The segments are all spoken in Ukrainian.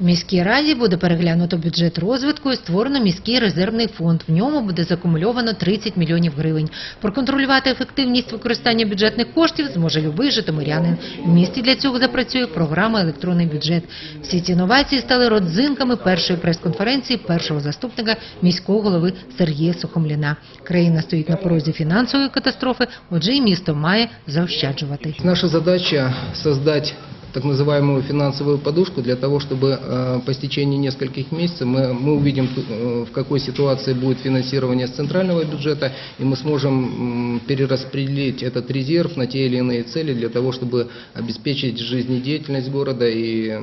В міській раді буде переглянуто бюджет розвитку і створено міський резервний фонд. В ньому буде закумульовано 30 мільйонів гривень. Проконтролювати ефективність використання бюджетних коштів зможе любий житомирянин. В місті для цього запрацює програма електронний бюджет. Всі ці інновації стали родзинками першої прес-конференції першого заступника міського голови Сергія Сухомліна. Країна стоїть на порозі фінансової катастрофи, отже, і місто має заощаджувати. Наша задача создать так называемую финансовую подушку. Для того, чтобы э, по стечении нескольких месяцев мы, мы увидим, э, в какой ситуации будет финансирование с центрального бюджета, и мы сможем перераспределить этот резерв на те или иные цели для того, чтобы обеспечить жизнедеятельность города и,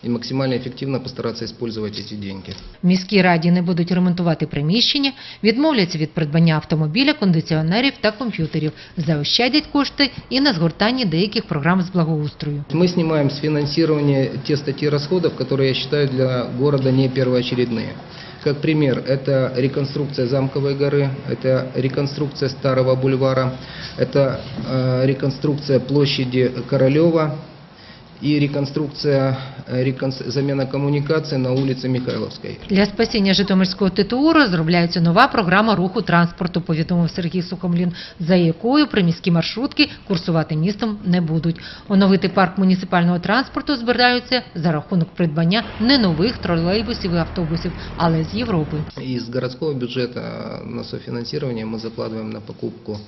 м, и максимально эффективно постараться использовать эти деньги. В міській раді не будуть ремонтувати приміщення, відмовляться від придбання автомобіля, кондиціонерів та комп'ютерів, заощадять кошти і на згортанні деяких програм з благоустрою. Мы снимаем с финансирования те статьи расходов, которые я считаю для города не первоочередные. Как пример, это реконструкция Замковой горы, это реконструкция Старого бульвара, это э, реконструкция площади Королева и реконструкция, э, реконс- замена коммуникации на улице Михайловской. Для спасіння Житомирського ТТУ розробляється нова програма руху транспорту, повідомив Сергій Сухомлін, за якою приміські маршрутки курсувати містом не будуть. Оновити парк муніципального транспорту збираються за рахунок придбання не нових тролейбусів і автобусів, але з Європи. Из городского бюджета на софинансирование мы закладываем на покупку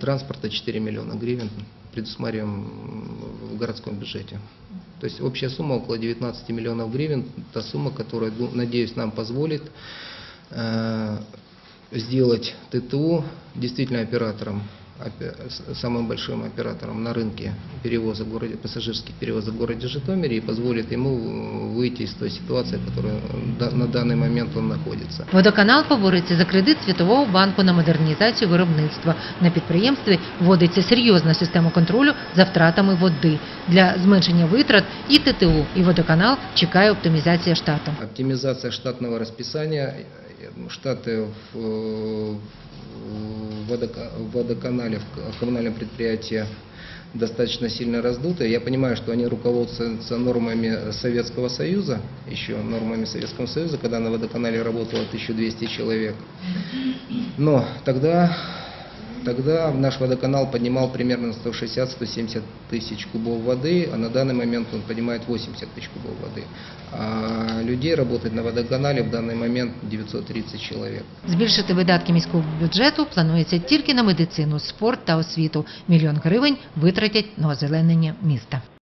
транспорта 4 миллиона гривен, Предусматриваем в городском бюджете. То есть общая сумма около 19 миллионов гривен, та сумма, которая, надеюсь, нам позволит э, сделать ТТУ действительно оператором, самым большим оператором на рынке перевоза в городе, пассажирских перевозок в городе Житомире и позволит ему э, выйти из той ситуации, в которой э, да- на данный момент он находится. Водоканал побореться за кредит Світового банку на модернізацію виробництва. На підприємстві вводиться серйозна система контролю за втратами води. Для зменшення витрат і ТТУ, і водоканал чекає оптимізація штату. Оптимизация штатного расписания. Штаты в, в водока- в водоканале, в коммунальном предприятии достаточно сильно раздуты. Я понимаю, что они руководствуются нормами Советского Союза, еще нормами Советского Союза, когда на водоканале работало 1200 человек. Но тогда, тогда наш водоканал поднимал примерно 160-170 тысяч кубов воды, а на данный момент он поднимает 80 тысяч кубов воды. А людей работает на водоканале в данный момент 930 человек. Збільшити видатки міського бюджету планується тільки на медицину, спорт та освіту. Мільйон гривень витратять на озеленення міста.